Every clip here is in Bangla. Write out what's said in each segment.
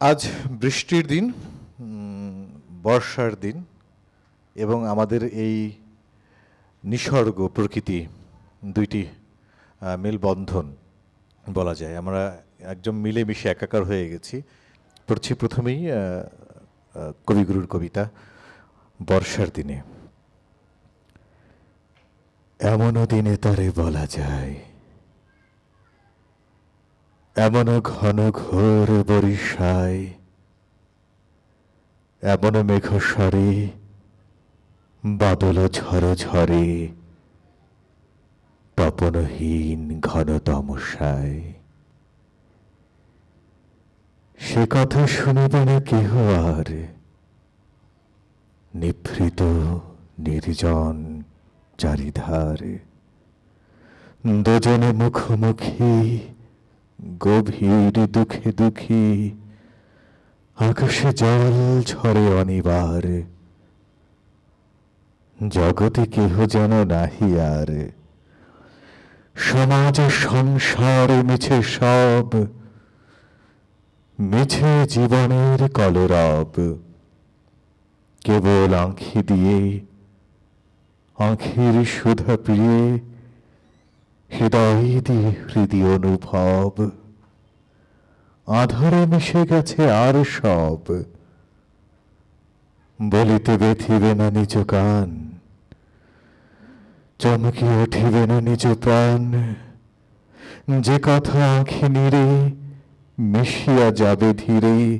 আজ বৃষ্টির দিন বর্ষার দিন, এবং আমাদের এই নিসর্গ প্রকৃতি দুইটি মেলবন্ধন বলা যায়। আমরা একদম মিলেমিশে একাকার হয়ে গেছি। পড়ছি প্রথমেই কবিগুরুর কবিতা, বর্ষার দিনে। এমনও দিনে তারে বলা যায় এমন ঘন ঘোর বরিশায় এমন মেঘ সরে বাদল ঝড় ঝরে তপনহীন ঘন তমসায় সে কথা শুনিবে না কেহ আর? নিভৃত নির্জন চারিধারে, দুজনে মুখোমুখি গভীর দুঃখে দুঃখী, আকাশে জল ঝরে অনিবার। জগতে কেহ যেন নাহি আর। সমাজ সংসার মিছে সব, মিছে জীবনের কলরব। কেবল আঁখি দিয়ে, আঁখির সুধা প্রিয়ে হৃদয় দিয়ে হৃদয় অনুভব। আধারে মিশে গেছে আর সব। বলিতে ব্যথিবে না নিজ কান চমকি উঠিবে না নিজ প্রাণ। যে কথা আঁখি নিরে মিশিয়া যাবে ধীরে,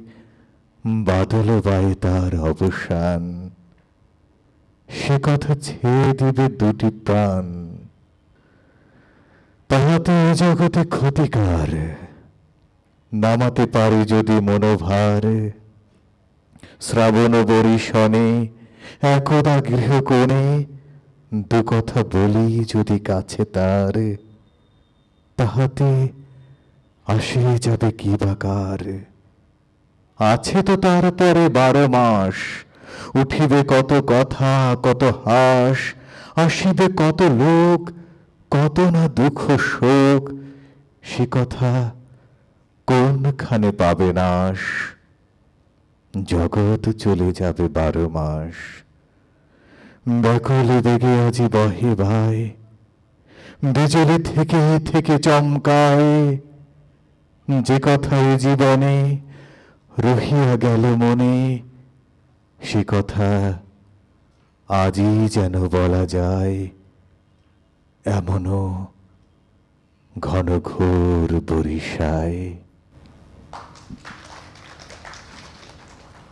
বাদল বায়ে তার অবসান। সে কথা ছেয়ে দিবে দুটি প্রাণ। তাহাতে এ জগতে ক্ষতিকার। নামাতে পারি যদি মনোভার। শ্রাবণ বরিশনে একদা গৃহকোণে, দু কথা বলি যদি কাছে তার, তাহাতে আসে যাবে কি বাকার আছে তো তারপরে বারো মাস, উঠিবে কত কথা, কত হাস, আসিবে কত লোক, কত না দুঃখ শোক, সে কথা কোনখানে পাবে নাশ? জগৎ চলে যাবে বারো মাস। ব্যাকুলে বেগে আজি বহে ভাই। বিজলি থেকে থেকে চমকায়। যে কথা এ জীবনে রহিয়া গেল মনে, সে কথা আজই যেন বলা যায়। এমনও ঘন ঘোর বরিশায়।